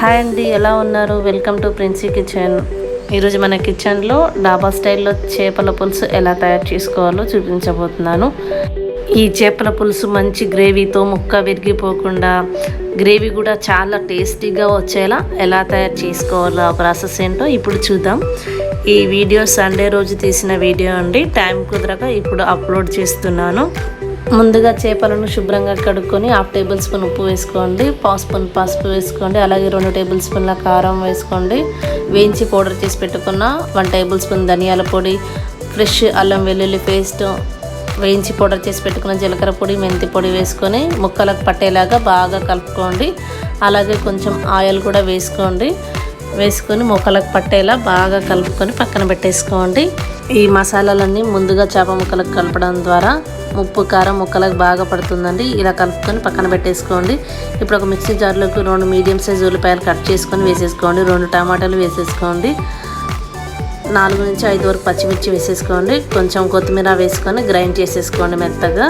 Hi అండి ఎలా ఉన్నారు? వెల్కమ్ టు ప్రిన్సీ కిచెన్ ఈరోజు మన కిచెన్లో డాబా స్టైల్లో చేపల పులుసు ఎలా తయారు చేసుకోవాలో చూపించబోతున్నాను. ఈ చేపల పులుసు మంచి గ్రేవీతో ముక్క విరిగిపోకుండా గ్రేవీ కూడా చాలా టేస్టీగా వచ్చేలా ఎలా తయారు చేసుకోవాలో ఆ ప్రాసెస్ ఏంటో ఇప్పుడు చూద్దాం. ఈ వీడియో సండే రోజు తీసిన వీడియో అండి. టైం కుదరక ఇప్పుడు అప్లోడ్ చేస్తున్నాను. ముందుగా చేపలను శుభ్రంగా కడుక్కొని హాఫ్ టేబుల్ స్పూన్ ఉప్పు వేసుకోండి పావు స్పూన్ పసుపు వేసుకోండి అలాగే రెండు టేబుల్ స్పూన్ల కారం వేసుకోండి. వేయించి పౌడర్ చేసి పెట్టుకున్న వన్ టేబుల్ స్పూన్ ధనియాల పొడి ఫ్రెష్ అల్లం వెల్లుల్లి పేస్ట్ వేయించి పౌడర్ చేసి పెట్టుకున్న జీలకర్ర పొడి మెంతి పొడి వేసుకొని ముక్కలకు పట్టేలాగా బాగా కలుపుకోండి. అలాగే కొంచెం ఆయిల్ కూడా వేసుకోండి. వేసుకొని ముక్కలకు పట్టేలా బాగా కలుపుకొని పక్కన పెట్టేసుకోండి. ఈ మసాలాలన్నీ ముందుగా చేప ముక్కలకు కలపడం ద్వారా ఉప్పు కారం ముక్కలకు బాగా పడుతుందండి. ఇలా కలుపుకొని పక్కన పెట్టేసుకోండి. ఇప్పుడు ఒక మిక్సీ జార్లోకి రెండు మీడియం సైజ్ ఉల్లిపాయలు కట్ చేసుకొని వేసేసుకోండి. రెండు టమాటాలు వేసేసుకోండి. నాలుగు నుంచి ఐదు వరకు పచ్చిమిర్చి వేసేసుకోండి. కొంచెం కొత్తిమీర వేసుకొని గ్రైండ్ చేసేసుకోండి మెత్తగా.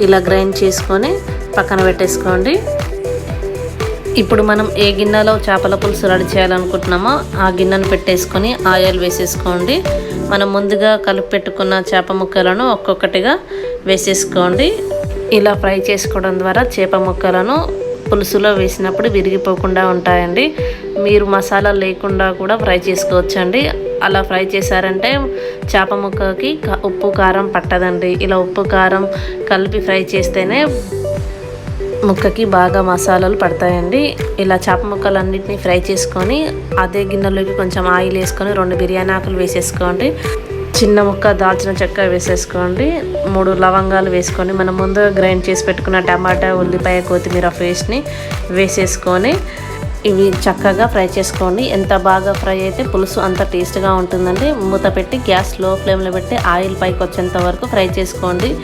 ఇలా గ్రైండ్ చేసుకొని పక్కన పెట్టేసుకోండి. ఇప్పుడు మనం ఏ గిన్నెలో చేపల పులుసు రెడీ చేయాలనుకుంటున్నామో ఆ గిన్నెను పెట్టేసుకొని ఆయిల్ వేసేసుకోండి. మనం ముందుగా కలిపి పెట్టుకున్న చేప ముక్కలను ఒక్కొక్కటిగా వేసేసుకోండి. ఇలా ఫ్రై చేసుకోవడం ద్వారా చేప ముక్కలను పులుసులో వేసినప్పుడు విరిగిపోకుండా ఉంటాయండి. మీరు మసాలా లేకుండా కూడా ఫ్రై చేసుకోవచ్చండి. అలా ఫ్రై చేశారంటే చేప ముక్కకి ఉప్పు కారం పట్టదండి. ఇలా ఉప్పు కారం కలిపి ఫ్రై చేస్తేనే ముక్కకి బాగా మసాలాలు పడతాయండి. ఇలా చేప ముక్కలన్నింటినీ ఫ్రై చేసుకొని అదే గిన్నెలోకి కొంచెం ఆయిల్ వేసుకొని రెండు బిర్యానీ ఆకులు వేసేసుకోండి. చిన్న ముక్క దాల్చిన చెక్క వేసేసుకోండి. మూడు లవంగాలు వేసుకొని మనం ముందు గ్రైండ్ చేసి పెట్టుకున్న టమాటా ఉల్లిపాయ కొత్తిమీర పేస్ట్ని వేసేసుకొని ఇవి చక్కగా ఫ్రై చేసుకోండి. ఎంత బాగా ఫ్రై అయితే పులుసు అంత టేస్ట్గా ఉంటుందండి. మూత పెట్టి గ్యాస్లో ఫ్లేమ్లో పెట్టి ఆయిల్ పైకి వచ్చేంత వరకు ఫ్రై చేసుకోండి.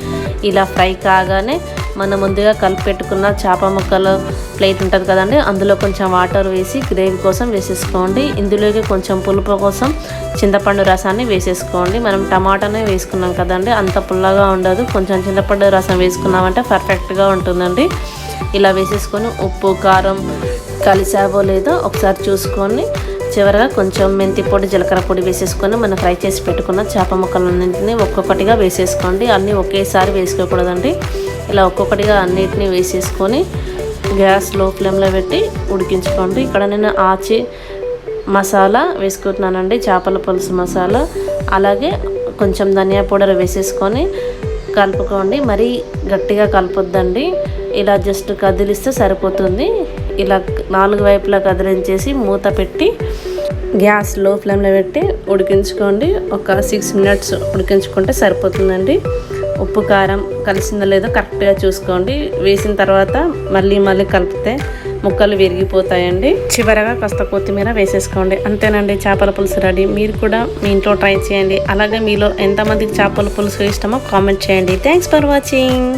ఇలా ఫ్రై కాగానే మనం ముందుగా కలిపి పెట్టుకున్న చేప ముక్కలు ప్లేట్ ఉంటుంది కదండి. అందులో కొంచెం వాటర్ వేసి గ్రేవీ కోసం వేసేసుకోండి. ఇందులోకి కొంచెం పులుపు కోసం చింతపండు రసాన్ని వేసేసుకోండి. మనం టమాటానే వేసుకున్నాం కదండి. అంత పుల్లగా ఉండదు. కొంచెం చింతపండు రసం వేసుకున్నామంటే పర్ఫెక్ట్గా ఉంటుందండి. ఇలా వేసేసుకొని ఉప్పు కారం కలిసావో లేదో ఒకసారి చూసుకొని చివరగా కొంచెం మెంతి పొడి జీలకర్ర పొడి వేసేసుకొని మనం ఫ్రై చేసి పెట్టుకున్న చేప ముక్కలన్నింటినీ ఒక్కొక్కటిగా వేసేసుకోండి. అన్నీ ఒకేసారి వేసుకోకూడదండి. ఇలా ఒక్కొక్కటిగా అన్నిటినీ వేసేసుకొని గ్యాస్లో ఫ్లేమ్లో పెట్టి ఉడికించుకోండి. ఇక్కడ నేను ఆచి మసాలా వేసుకుంటున్నానండి చేపల పులుసు మసాలా. అలాగే కొంచెం ధనియా పౌడర్ వేసేసుకొని కలుపుకోండి. మరీ గట్టిగా కలుపుద్దండి. ఇలా జస్ట్ కదిలిస్తే సరిపోతుంది. ఇలా నాలుగు వైపులా కదిలించేసి మూత పెట్టి గ్యాస్లో ఫ్లేమ్లో పెట్టి ఉడికించుకోండి. ఒక సిక్స్ మినిట్స్ ఉడికించుకుంటే సరిపోతుందండి. ఉప్పు కారం కలిసిందో లేదో కరెక్ట్గా చూసుకోండి. వేసిన తర్వాత మళ్ళీ మళ్ళీ కలిపితే ముక్కలు విరిగిపోతాయండి. చివరగా కాస్త కొత్తిమీర వేసేసుకోండి. అంతేనండి చేపల పులుసు రెడీ. మీరు కూడా మీ ఇంట్లో ట్రై చేయండి. అలాగే మీలో ఎంతమందికి చేపల పులుసు ఇష్టమో కామెంట్ చేయండి. Thanks for watching